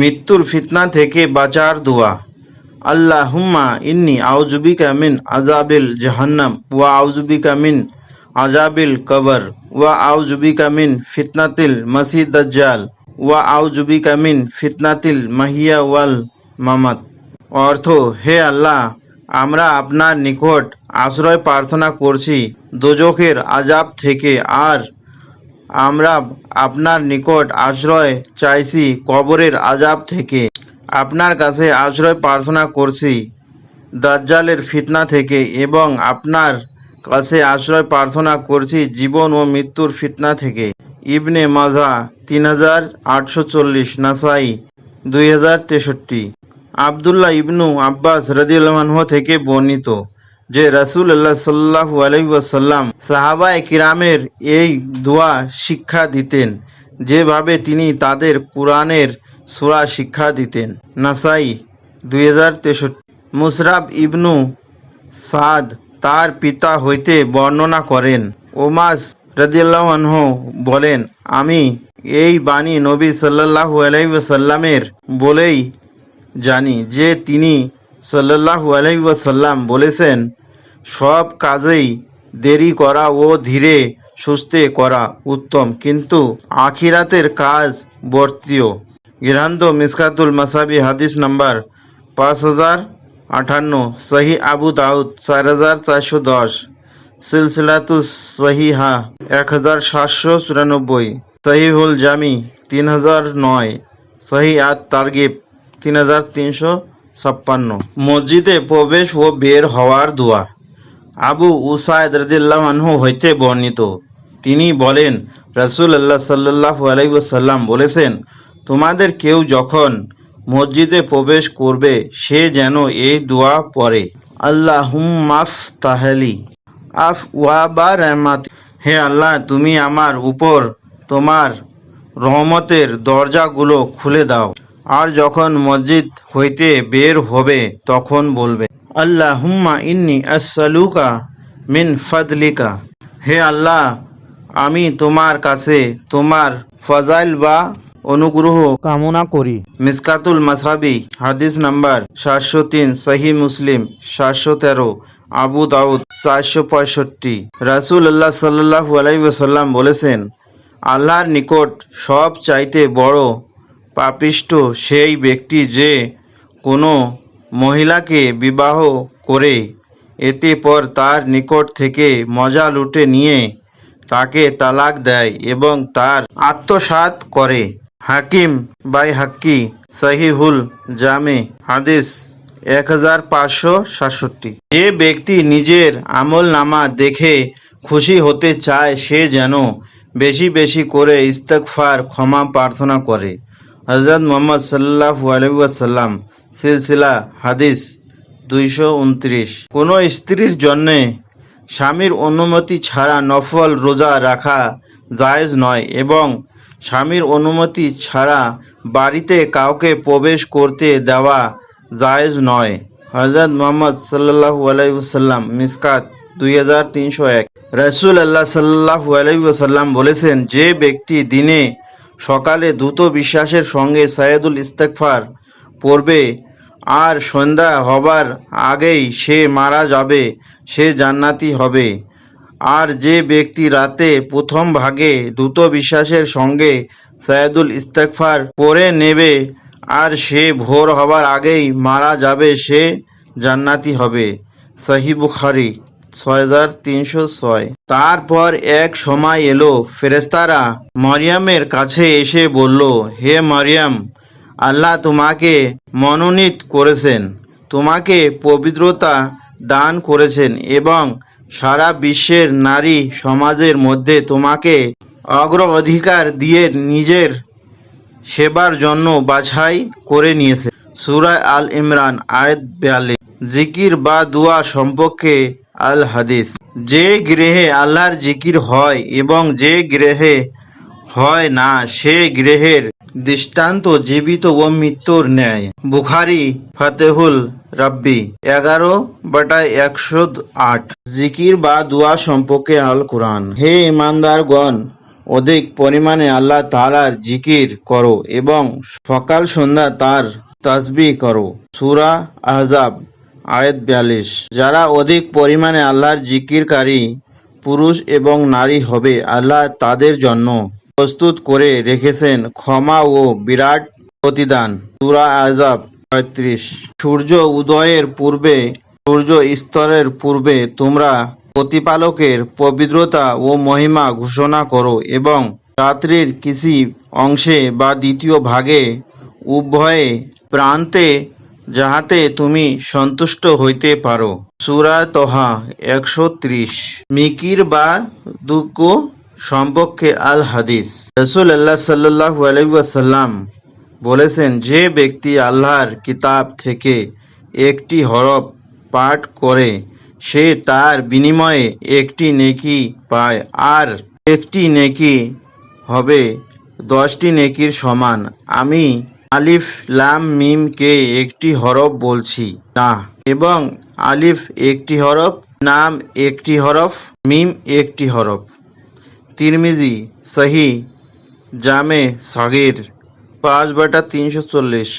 মৃত্যুর ফিতনা থেকে বাঁচার দোয়া। আল্লাহুম্মা ইন্নি আউজুবিকা মিন আজাবিল জাহান্নাম ওয়া আউজুবিকা মিন আজাবিল কবর ওয়া আউজুবিকা মিন ফিতনাতিল মাসিহ দাজ্জাল ওয়া আউজুবিকা মিন ফিতনাতিল মাহিয়া ওয়াল মামাত। অর্থ, হে আল্লাহ, আমরা আপনার নিকট আশ্রয় প্রার্থনা করছি। দোজখের আজাব থেকে আর আমরা আপনার নিকট আশ্রয় চাইছি কবরের আজাব থেকে। আপনার কাছে আশ্রয় প্রার্থনা করছি দাজ্জালের ফিতনা থেকে এবং আপনার কাছে আশ্রয় প্রার্থনা করছি জীবন ও মৃত্যুর ফিতনা থেকে। ইবনে মাজা তিন হাজার আটশো চল্লিশ, নাসাই দুই হাজার তেষট্টি। আবদুল্লাহ ইবনু আব্বাস রদিউল্লাহ থেকে বর্ণিত। যে রাসুল আল্লাহ সাল্লাহ আলহিসাল্লাম সাহাবায় কিরামের এই দোয়া শিক্ষা দিতেন, যেভাবে তিনি তাদের কোরআনের সুরা শিক্ষা দিতেন। নাসাই দুই মুসরাব ইবনু সাদ তার পিতা হইতে বর্ণনা করেন। ওমাস রদিয়াল্লাহ আনহু বলেন, আমি এই বাণী নবী সাল্লাহু আলাইসাল্লামের বলেই জানি যে তিনি সাল্লাহু আলাইসাল্লাম বলেছেন, সব কাজেই দেরি করা ও ধীরে সুস্থে করা উত্তম, কিন্তু আখিরাতের কাজ বর্তীয়। গিরান্ত মিসকাতুল মাসাবি হাদিস নাম্বার পাঁচ হাজার আটান্ন, সহি আবু দাউদ চার হাজার চারশো দশ, সিলসিলাতু সহিহা এক হাজার সাতশো চুরানব্বই, সহিহুল জামি তিন হাজার নয়, সহি আত তারগিব তিন হাজার তিনশো ছাপ্পান্ন। মসজিদে প্রবেশ ও বের হওয়ার দোয়া। আবু উসায়দ রদিল্লাহ আনহু হইতে বর্ণিত। তিনি বলেন রাসূল আল্লাহ সাল্লাহ আলাইসাল্লাম বলেছেন, তোমাদের কেউ যখন মসজিদে প্রবেশ করবে, সে যেন এই দোয়া পড়ে। আল্লাহ মাফ তাহলি আফ ওয়া বা রহমাত। হে আল্লাহ, তুমি আমার উপর তোমার রহমতের দরজাগুলো খুলে দাও। আর যখন মসজিদ হইতে বের হবে তখন বলবে আল্লাহ হুম্মা ইন্নি আসসালুকা মিন ফাদলিকা। হে আল্লাহ আমি তোমার কাছে তোমার ফজাইল বা অনুগ্রহ কামনা করি। মিসকাতুল মাসাবি হাদিস নাম্বার সাতশো তিন সহি মুসলিম সাতশো তেরো আবু দাউদ চারশো পঁয়ষট্টি। রাসুল আল্লাহ সাল্লাহ আলাইসাল্লাম বলেছেন আল্লাহর নিকট সব চাইতে বড় পাপিষ্ট সেই ব্যক্তি যে কোনো মহিলাকে বিবাহ করে, এতে পর তার নিকট থেকে মজা লুটে নিয়ে তাকে তালাক দেয় এবং তার আত্মসাৎ করে। হাকিম বাই হাক্কি, সহিহুল জামে, হাদিস এক হাজার পাঁচশো সাতষট্টি। যে ব্যক্তি নিজের আমল নামা দেখে খুশি হতে চায়, সে যেন বেশি বেশি করে ইস্তকফার ক্ষমা প্রার্থনা করে। হজরত মোহাম্মদ সাল্লাহ আলহাসাল্লাম সিলসিলা হাদিস দুইশো উনত্রিশ। কোনো স্ত্রীর জন্যে স্বামীর অনুমতি ছাড়া নফল রোজা রাখা জায়েজ নয় এবং স্বামীর অনুমতি ছাড়া বাড়িতে কাউকে প্রবেশ করতে দেওয়া জায়েজ নয়। হজরত মোহাম্মদ সাল্লাহু আলাইসাল্লাম মিসকাত দুই হাজার তিনশো এক। রসুল আল্লাহ সাল্লাহু আলাইসাল্লাম বলেছেন, যে ব্যক্তি দিনে সকালে দ্রুত বিশ্বাসের সঙ্গে সাইদুল ইস্তেকফার পড়বে। আর সন্ধ্যা হবার আগেই সে মারা যাবে, সে জান্নাতি হবে। আর যে ব্যক্তি রাতে প্রথম ভাগে দ্রুত বিশ্বাসের সঙ্গে সাইদুল ইস্তেকফার পড়ে নেবে, আর সে ভোর হবার আগেই মারা যাবে, সে জান্নাতি হবে। সহি বুখারি। ছয় হাজার তিনশো ছয়। তারপর এক সময় এলো ফেরেস্তারা মরিয়মের কাছে এসে বলল, হে মরিয়ম, আল্লাহ তোমাকে মনোনীত করেছেন, তোমাকে পবিত্রতা দান করেছেন এবং সারা বিশ্বের নারী সমাজের মধ্যে তোমাকে অগ্রাধিকার দিয়ে নিজের সেবার জন্য বাছাই করে নিয়েছে। সুরায় আল ইমরান, আয়াত বিয়াল্লিশ। জিকির বা দুয়া সম্পর্কে আল হাদিস। যে গৃহে আল্লাহর জিকির হয় এবং যে গৃহে হয় না, সে গৃহের দৃষ্টান্ত জীবিত ও মৃত্যুর ন্যায়। বুখারি, ফতেহুল রাব্বি, এগারো বাটায় একশো আট। জিকির বা দুয়া সম্পর্কে আল কোরআন। হে ইমানদারগণ অধিক পরিমাণে আল্লাহ তাআলার জিকির করো এবং সকাল সন্ধ্যা তার তাসবিহ করো। সুরা আহজাব। আয়াত বিয়াল্লিশ, যারা অধিক পরিমাণে আল্লাহর জিকিরকারী পুরুষ এবং নারী হবে, আল্লাহ তাদের জন্য প্রস্তুত করে রেখেছেন ক্ষমা ও বিরাট প্রতিদান। সূরা আহজাব পঁয়ত্রিশ, সূর্য উদয়ের পূর্বে, সূর্য স্তরের পূর্বে তোমরা প্রতিপালকের পবিত্রতা ও মহিমা ঘোষণা করো এবং রাত্রির কিছু অংশে বা দ্বিতীয় ভাগে উভয়ে প্রান্তে যাহাতে তুমি সন্তুষ্ট হইতে পারো। সুরা তোহা একশো ত্রিশ। মিকির বা দুঃখ সম্পর্কে আল হাদিস। রসুল আল্লাহ সাল্লাহ আলাইসাল্লাম বলেছেন, যে ব্যক্তি আল্লাহর কিতাব থেকে একটি হরফ পাঠ করে, সে তার বিনিময়ে একটি নেকি পায় আর একটি নেকি হবে দশটি নেকির সমান। আমি আলিফ, লাম মিমকে একটি হরফ বলছি। না। এবং আলিফ, একটি হরফ, নাম, একটি হরফ, মিম, একটি হরফ। তিরমিজি, সহি, জামে, সাগির। পাঁচ বাটা তিনশো চল্লিশ।